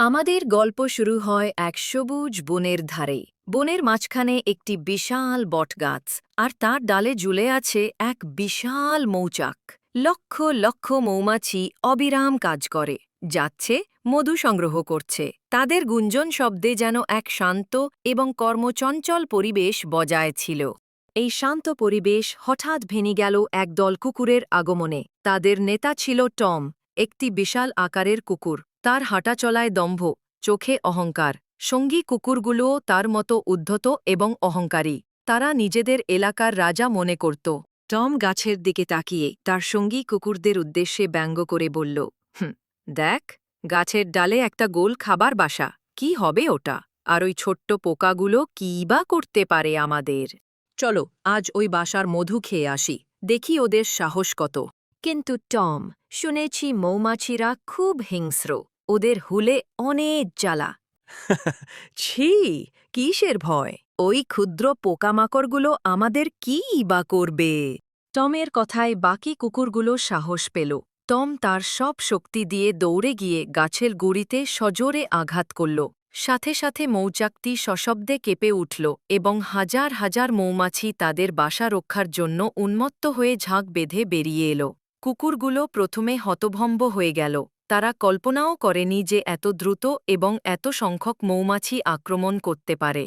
আমাদের গল্প শুরু হয় এক সবুজ বনের ধারে। বনের মাঝখানে একটি বিশাল বটগাছ, আর তার ডালে ঝুলে আছে এক বিশাল মৌচাক। লক্ষ লক্ষ মৌমাছি অবিরাম কাজ করে, যাচ্ছে, মধু সংগ্রহ করছে। তাদের গুঞ্জন শব্দে যেন এক শান্ত এবং কর্মচঞ্চল পরিবেশ বজায় ছিল। এই শান্ত পরিবেশ হঠাৎ ভেঙে গেল একদল কুকুরের আগমনে। তাদের নেতা ছিল টম। একটি বিশাল আকারের কুকুর। তার হাঁটাচলায় দম্ভ, চোখে অহংকার। সঙ্গী কুকুরগুলোও তার মতো উদ্ধত এবং অহংকারী। তারা নিজেদের এলাকার রাজা মনে করত। টম গাছের দিকে তাকিয়ে তার সঙ্গী কুকুরদের উদ্দেশ্যে ব্যঙ্গ করে বলল, হুম, দেখ, গাছের ডালে একটা গোল খাবার বাসা। কি হবে ওটা? আর ওই ছোট্ট পোকাগুলো কী বা করতে পারে আমাদের? চলো, আজ ওই বাসার মধু খেয়ে আসি। দেখি ওদের সাহস কত। কিন্তু টম শুনেছি মৌমাছিরা খুব হিংস্র ওদের হুলে অনেক জ্বালা। ছি কিসের ভয়? ওই ক্ষুদ্র পোকামাকড়গুলো আমাদের কী বা করবে? টমের কথায় বাকি কুকুরগুলো সাহস পেল। টম তার সব শক্তি দিয়ে দৌড়ে গিয়ে গাছের গুড়িতে সজোরে আঘাত করল। সাথে সাথে মৌচাকটি সশব্দে কেঁপে উঠল এবং হাজার হাজার মৌমাছি তাদের বাসা রক্ষার জন্য উন্মত্ত হয়ে ঝাঁক বেঁধে বেরিয়ে এলো। কুকুরগুলো প্রথমে হতভম্ব হয়ে গেল। তারা কল্পনাও করেনি যে এত দ্রুত এবং এত সংখ্যক মৌমাছি আক্রমণ করতে পারে।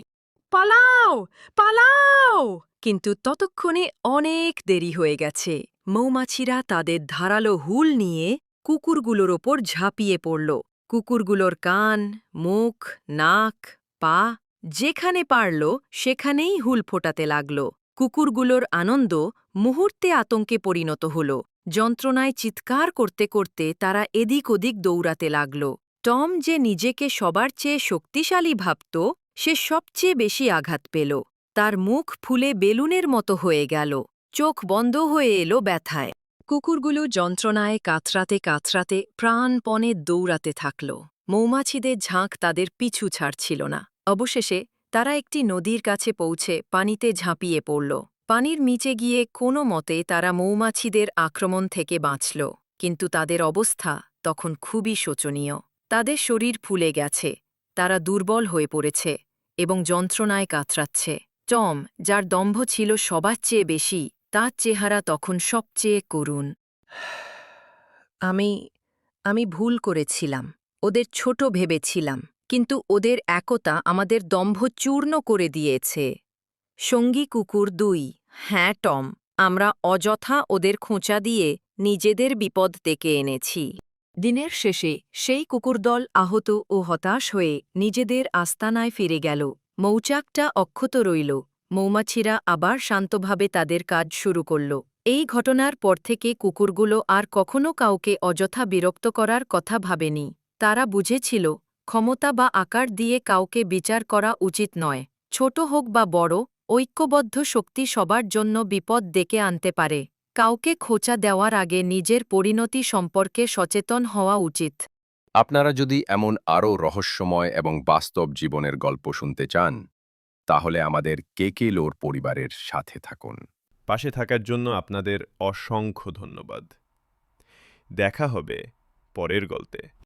পালাও! পালাও! কিন্তু ততক্ষণে অনেক দেরি হয়ে গেছে। মৌমাছিরা তাদের ধারালো হুল নিয়ে কুকুরগুলোর ওপর ঝাঁপিয়ে পড়ল। কুকুরগুলোর কান, মুখ, নাক, পা যেখানে পারল সেখানেই হুল ফোটাতে লাগল। কুকুরগুলোর আনন্দ মুহূর্তে আতঙ্কে পরিণত হল। যন্ত্রণায় চিৎকার করতে করতে তারা এদিক ওদিক দৌড়াতে লাগল। টম যে নিজেকে সবার চেয়ে শক্তিশালী ভাবত, সে সবচেয়ে বেশি আঘাত পেল। তার মুখ ফুলে বেলুনের মতো হয়ে গেল। চোখ বন্ধ হয়ে এলো ব্যথায়। কুকুরগুলো যন্ত্রণায় কাতরাতে কাতরাতে প্রাণপণে দৌড়াতে থাকল। মৌমাছিদের ঝাঁক তাদের পিছু ছাড়ছিল না। অবশেষে তারা একটি নদীর কাছে পৌঁছে পানিতে ঝাঁপিয়ে পড়ল। পানির নিচে গিয়ে কোনো মতে তারা মৌমাছিদের আক্রমণ থেকে বাঁচল, কিন্তু তাদের অবস্থা তখন খুবই শোচনীয়। তাদের শরীর ফুলে গেছে, তারা দুর্বল হয়ে পড়েছে এবং যন্ত্রণায় কাতরাচ্ছে। টম, যার দম্ভ ছিল সবার চেয়ে বেশি, তার চেহারা তখন সবচেয়ে করুণ। আমি আমি ভুল করেছিলাম, ওদের ছোট ভেবেছিলাম, কিন্তু ওদের একতা আমাদের দম্ভ চূর্ণ করে দিয়েছে। সঙ্গী কুকুর দুই হ্যাঁ টম, আমরা অযথা ওদের খোঁচা দিয়ে নিজেদের বিপদ ডেকে এনেছি। দিনের শেষে সেই কুকুরদল আহত ও হতাশ হয়ে নিজেদের আস্তানায় ফিরে গেল। মৌচাকটা অক্ষত রইল। মৌমাছিরা আবার শান্তভাবে তাদের কাজ শুরু করল। এই ঘটনার পর থেকে কুকুরগুলো আর কখনো কাউকে অযথা বিরক্ত করার কথা ভাবেনি। তারা বুঝেছিল, ক্ষমতা বা আকার দিয়ে কাউকে বিচার করা উচিত নয়। ছোট হোক বা বড় ঐক্যবদ্ধ শক্তি সবার জন্য বিপদ ডেকে আনতে পারে। কাউকে খোঁচা দেওয়ার আগে নিজের পরিণতি সম্পর্কে সচেতন হওয়া উচিত। আপনারা যদি এমন আরও রহস্যময় এবং বাস্তব জীবনের গল্প শুনতে চান তাহলে আমাদের কে কে লোর পরিবারের সাথে থাকুন। পাশে থাকার জন্য আপনাদের অসংখ্য ধন্যবাদ। দেখা হবে পরের গল্পে।